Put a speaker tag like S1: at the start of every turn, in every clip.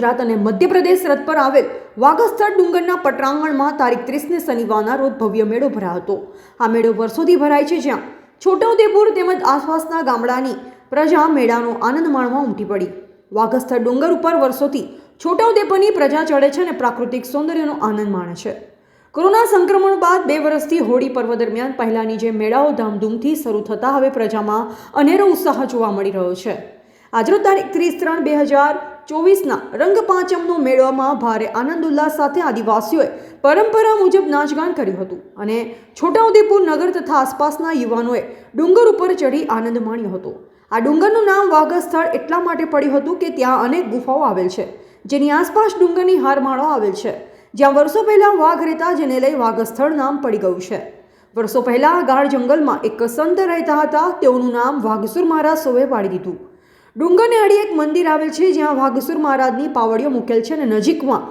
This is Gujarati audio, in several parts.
S1: ગુજરાત અને મધ્યપ્રદેશ સરહદ પર આવેલ વાઘસ્થળ ડુંગરના પટરાંગણમાં તારીખ ત્રીસને શનિવારના રોજ ભવ્ય મેળો ભરાયો હતો. આ મેળો વર્ષોથી ભરાય છે જ્યાં છોટાઉદેપુર તેમજ આસપાસના ગામડાની પ્રજા મેળાનો આનંદ માણવા ઉમટી પડી. વાઘસ્થળ ડુંગર ઉપર વર્ષોથી છોટાઉદેપુરની પ્રજા ચડે છે અને પ્રાકૃતિક સૌંદર્યનો આનંદ માણે છે. કોરોના સંક્રમણ બાદ બે વર્ષથી હોળી પર્વ દરમિયાન પહેલાની જે મેળાઓ ધામધૂમથી શરૂ થતા હવે પ્રજામાં અનેરો ઉત્સાહ જોવા મળી રહ્યો છે. આજરોજ તારીખ ત્રીસ ત્રણ બે હજાર ચોવીસના રંગ પાંચમનો ભારે આનંદ ઉલ્લાસ સાથે આદિવાસીઓએ પરંપરા મુજબ નાચગાન કર્યું હતું અને છોટાઉદેપુર નગર તથા આસપાસના યુવાનોએ ડુંગર ઉપર ચડી આનંદ માણ્યો હતો. આ ડુંગરનું નામ વાઘસ્થળ એટલા માટે પડ્યું હતું કે ત્યાં અનેક ગુફાઓ આવેલ છે, જેની આસપાસ ડુંગરની હારમાળો આવેલ છે. જ્યાં વર્ષો પહેલાં વાઘ રહેતા જેને લઈ વાઘસ્થળ નામ પડી ગયું છે. વર્ષો પહેલાં ગાઢ જંગલમાં એક સંત રહેતા હતા, તેઓનું નામ વાઘસુર મહારાજ સૌએ પાડી દીધું. ડુંગરને અડી એક મંદિર આવેલ છે, જ્યાં વાઘસુર મહારાજની પાવડીઓ મૂકેલ છે અને નજીકમાં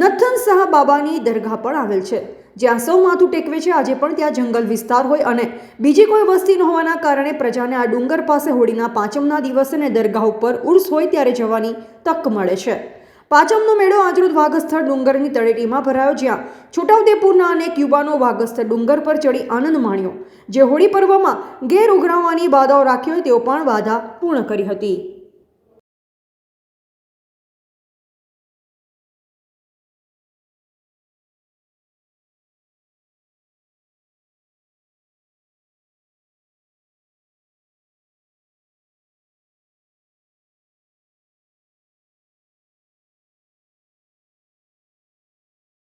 S1: નથન શાહ બાબાની દરગાહ પણ આવેલ છે. જ્યાં સૌ માથું ટેકવે છે, આજે પણ ત્યાં જંગલ વિસ્તાર હોય અને બીજી કોઈ વસ્તી ન હોવાના કારણે પ્રજાને આ ડુંગર પાસે હોળીના પાંચમના દિવસે દરગાહ ઉપર ઉર્સ હોય ત્યારે જવાની તક મળે છે. પાંચમનો મેળો આજરોજ વાઘસ્થળ ડુંગરની તળેટીમાં ભરાયો જ્યાં છોટાઉદેપુરના અનેક યુવાનો વાઘસ્થળ ડુંગર પર ચડી આનંદ માણ્યો. જે હોળી પર્વમાં ગેર ઉઘરાવવાની બાધાઓ રાખી હોય તેઓ પણ બાધા પૂર્ણ કરી હતી.